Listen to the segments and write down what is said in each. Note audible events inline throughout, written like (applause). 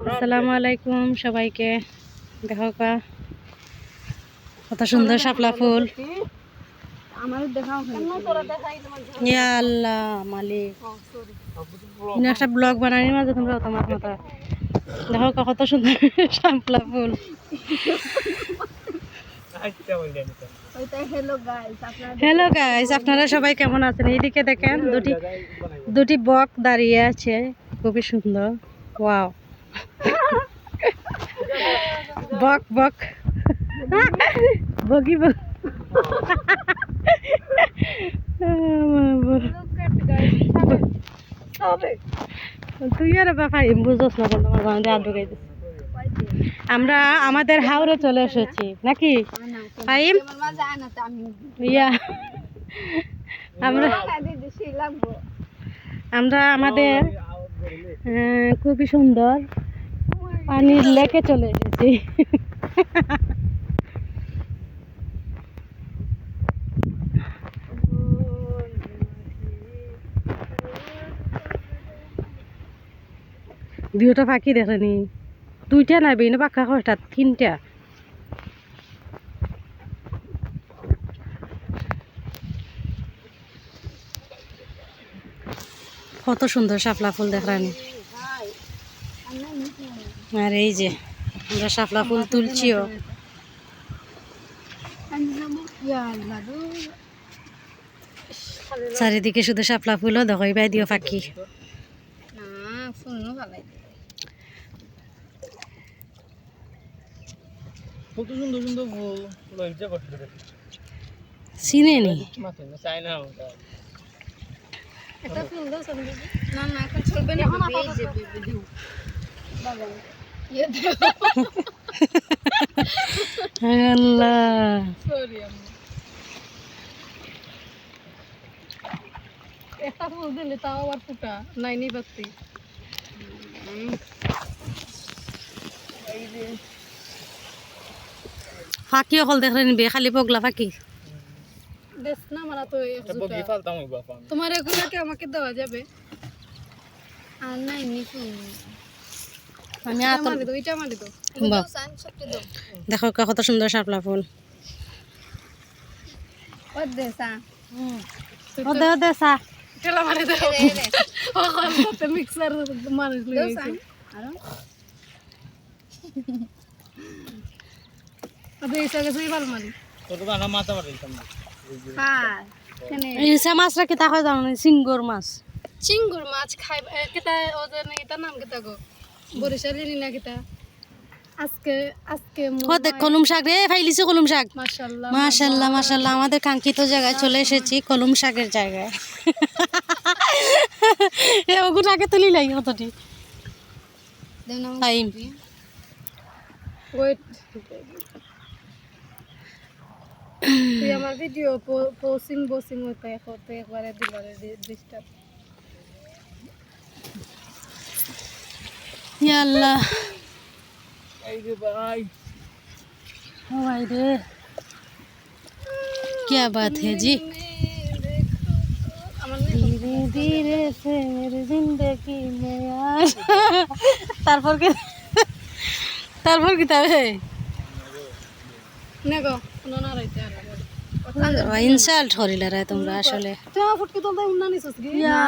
আসসালামু আলাইকুম সবাইকে। দেখো কা, কত সুন্দর শাপলা ফুল। হ্যালো গাইস আপনারা সবাই কেমন আছেন? এইদিকে দেখেন, দুটি দুটি বক দাঁড়িয়ে আছে। খুবই সুন্দর। ওয়াও বক বক। বগি বক তুই আর বাবা বুঝোস না বান্ধে আড্ডু গাই আমরা আমাদের হাওড়ে চলে এসেছি, নাকি? ফাইম ইয়া। আমরা আমরা আমাদের খুবই সুন্দর। পানির লেকে চলে এসেছি। দুটা পাখি দেখেনি। দুইটা নাই বেইনে পাখা কয়টা তিনটা। কত সুন্দর শাপলা ফুল দেখরানি আর এই যে আমরা শাপলা ফুল তুলছিও। চারিদিকে শুধু শাপলা ফুলও দেখো বাই দিও পাখি। কত সুন্দর সুন্দর ফুল। লজ্জা চিনে নি না না এখন চলবে না আল্লাহ সরি একটা ফুল দিলে তাও আবার ফুটা নাই নি ফাঁকি অকল দেখলেন নিবি খালি পগলা ফাঁকি। দেশ না মারা তো তোমার এগুলোকে আমাকে দেওয়া যাবে। আর নাই নি আমি। দেখো কত সুন্দর শাপলা ফুল। ও দেসা ও দে দে সা তেলা মারি দাও ও কত কত হ্যাঁ হয় জানো সিঙ্গর মাছ। চিঙ্গুর মাছ খাই কেটা ওদের এটা নাম কেটা গো? বরিশালি না কেটা আজকে আজকে ও দেখ কলম শাক রে ফাইলিছে কলম শাক। মাশাআল্লাহ মাশাল্লাহ মাশাল্লাহ। আমাদের কাঙ্ক্ষিত জায়গায় চলে এসেছি কলম শাকের জায়গায়। এ ওগুন আগে তুলি টাইম। ওয়েট তুই আমার ভিডিও পোসিং বোসিং হতে একবারে দিলারে ডিস্টার্ব আল্লাহ এই যে ভাই ও ভাই রে क्या बात है जी আমার धीरे धीरे से मेरी जिंदगी में यार তারপর কি তারপর কি তবে নেগো কোনো না রাইতে আর ইনসাল্ট করিলা রে তোমরা আসলে তুই আমার ফুটকে তোলতে উন্না নিছস কি ইয়া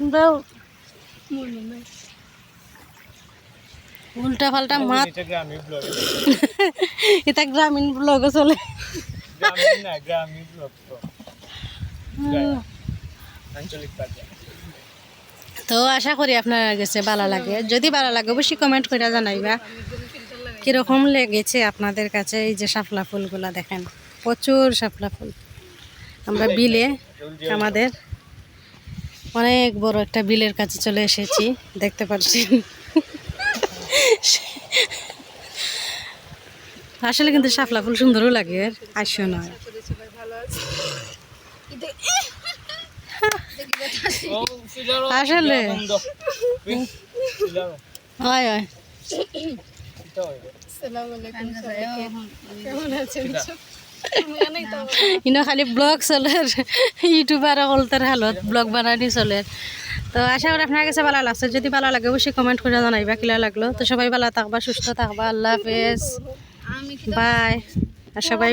দাও। উল্টা পাল্টা মাত এটা গ্রামীণ ব্লগ (laughs) চলে। তো। আশা করি আপনার গেছে ভালো লাগে। যদি ভালো লাগে অবশ্যই কমেন্ট করে জানাইবা। কীরকম লেগেছে আপনাদের কাছে এই যে শাপলা ফুলগুলা দেখেন? প্রচুর শাপলা ফুল। আমরা বিলে আমাদের অনেক বড় একটা বিলের কাছে চলে এসেছি, দেখতে পাচ্ছি আসলে কিন্তু শাপলা ফুল সুন্দরও লাগে আসো না। ও আসলে হয় হয় কেমন ইনো খালি ব্লগ চলে ইউটিউবার অলতার হালত ব্লগ বানানি চলে। তো আশা করি আপনার কাছে ভালো লাগছে। যদি ভালো লাগে অবশ্যই কমেন্ট করে জানাইবা কিলা লাগল। তো সবাই ভালো থাকবা সুস্থ থাকবা। আল্লাহ হাফেজ। বাই আর সবাই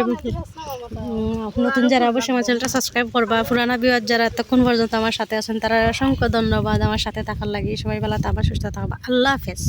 নতুন যারা অবশ্যই আমার চ্যানেলটা সাবস্ক্রাইব করবা। পুরানা বিয়ার যারা এতক্ষণ পর্যন্ত আমার সাথে আছেন তারা অসংখ্য ধন্যবাদ আমার সাথে থাকার লাগে। সবাই ভালো থাকবা সুস্থ থাকবা। আল্লাহ হাফেজ।